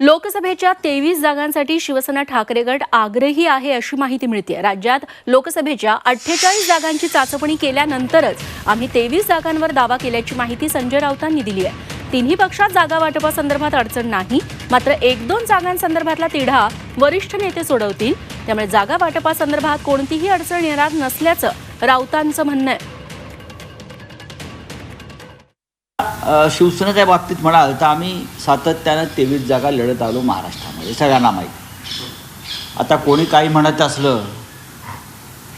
लोकसभेच्या तेवीस जागांसाठी शिवसेना ठाकरे गट आग्रही आहे अशी माहिती मिळते राज्यात लोकसभेच्या अठ्ठेचाळीस जागांची चाचपणी केल्यानंतरच आम्ही तेवीस जागांवर दावा केल्याची माहिती संजय राऊतांनी दिली आहे तिन्ही पक्षात जागा वाटपासंदर्भात अडचण नाही. मात्र एक दोन जागांसंदर्भातला तिढा वरिष्ठ नेते सोडवतील. त्यामुळे जागा वाटपासंदर्भात कोणतीही अडचण येणार नसल्याचं राऊतांचं म्हणणं आहे. शिवसेनेच्या बाबतीत म्हणाल तर आम्ही सातत्यानं तेवीस जागा लढत आलो महाराष्ट्रामध्ये सगळ्यांना माहीत. आता कोणी काही म्हणत असलं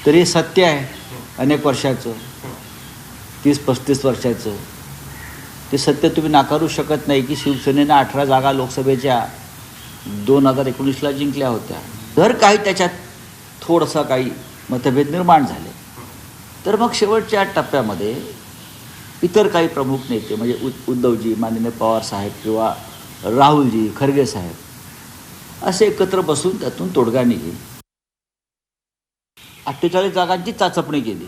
तरी हे सत्य आहे. अनेक वर्षाचं तीस पस्तीस वर्षाचं. ते सत्य तुम्ही नाकारू शकत नाही की शिवसेनेनं अठरा जागा लोकसभेच्या दोन हजार एकोणीसला जिंकल्या होत्या. जर काही त्याच्यात थोडंसं काही मतभेद निर्माण झाले तर मग शेवटच्या टप्प्यामध्ये इतर काही प्रमुख नेते म्हणजे उद उद्धवजी माननीय पवार साहेब किंवा राहुलजी खरगे साहेब असे एकत्र बसून त्यातून तोडगा निघेल. अठ्ठेचाळीस जागांची चाचपणी केली.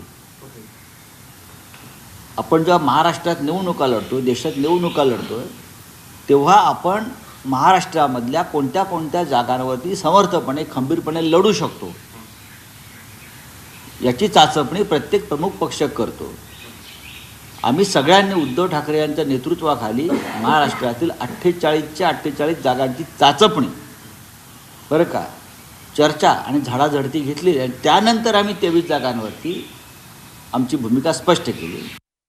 आपण जेव्हा महाराष्ट्रात निवडणुका लढतो देशात निवडणुका लढतो तेव्हा आपण महाराष्ट्रामधल्या कोणत्या कोणत्या जागांवरती समर्थपणे खंबीरपणे लढू शकतो. याची चाचपणी प्रत्येक प्रमुख पक्ष करतो. आम्ही सगळ्यांनी उद्धव ठाकरे यांच्या नेतृत्वाखाली महाराष्ट्रातील अठ्ठेचाळीसच्या अठ्ठेचाळीस जागांची चाचपणी बरं का चर्चा आणि झाडाझडती घेतली आणि त्यानंतर आम्ही तेवीस जागांवरती आमची भूमिका स्पष्ट केली.